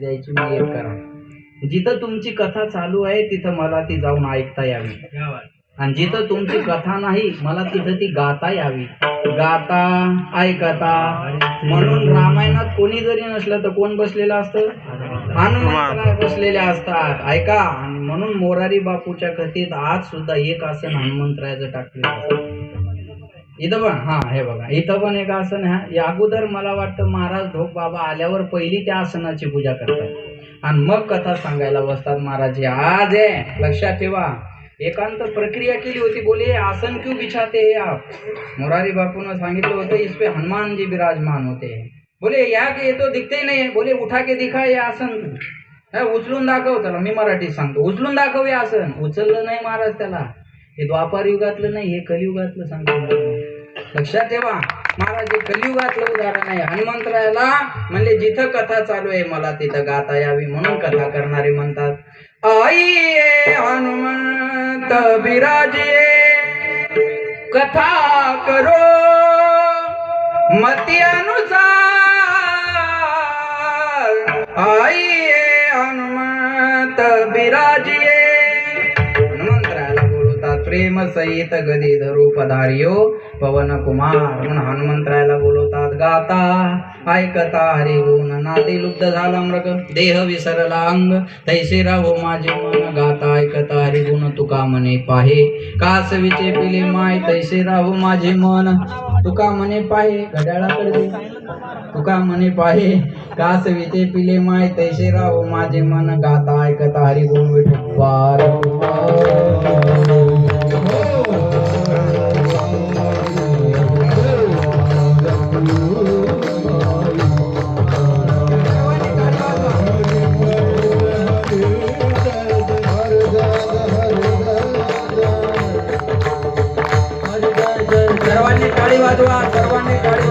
द्यायची मी एक कारण. जिथं तुमची कथा चालू आहे तिथं मला ती जाऊन ऐकता यावी. आणि जिथं तुमची कथा नाही मला तिथं ती गाता यावी. गाता ऐकता. म्हणून रामायणात कोणी जरी नसलं तर कोण बसलेलं असतं? हनुमान बसलेले असतात. ऐका म्हणून मोरारी बापूच्या कथेत आज सुद्धा एक आसन हनुमंतरायाचं टाकलेलं असतं. इथं पण हा हे बघा. इथं पण एक आसन आहे. या अगोदर मला वाटतं महाराज ढोक बाबा आल्यावर पहिली त्या आसनाची पूजा करतात. आणि मग कथा सांगायला बसतात महाराज. आज आहे. लक्षात ठेवा. एकांत प्रक्रिया केली होती. बोले आसन क्यों बिछाते आप? मोरारी बापून सांगितलं होतं इस पे हनुमान जी विराजमान होते बोले या के ये तो दिखते ही नाही बोले उठा के दिखा हे आसन उचलून दाखव त्याला. मी मराठीत सांगतो. उचलून दाखव हे आसन. उचललं नाही महाराज त्याला. हे द्वापार युगातलं नाही हे कलियुगातलं सांगतो. लक्षात ठेवा. महाराज हे कलियुगातलं उदाहरण आहे. हनुमंतरायाला म्हणजे जिथं कथा चालू आहे मला तिथं गाता यावी म्हणून कथा करणारे म्हणतात. आई हनुमंत बिराजे कथा करो. मती अनुसार. आई हनुमंत बिराजिये. हनुमंतरायाला बोलवतात प्रेम सहित गदी धरू पधारियो पवन कुमार म्हणून हनुमंतरायाला बोलवतात. गाता ऐकता हरी गुण नादी लुप्त झाला मृग. देह विसरला अंग. तैसे राहो माझे मन. गाता ऐकता हरी गुण तुका म्हणे पाहे. कासवीचे पिले माय तैसे राहो माझे मन. तुका म्हणे पाहे. घड्याळाकडे तुका म्हणे पाहे. कासवीचे पिले माय तैसे राहो माझे मन. गाता ऐकता हरी गुण विठ કરવાની તાળી વાજવા સર્વાને તાળી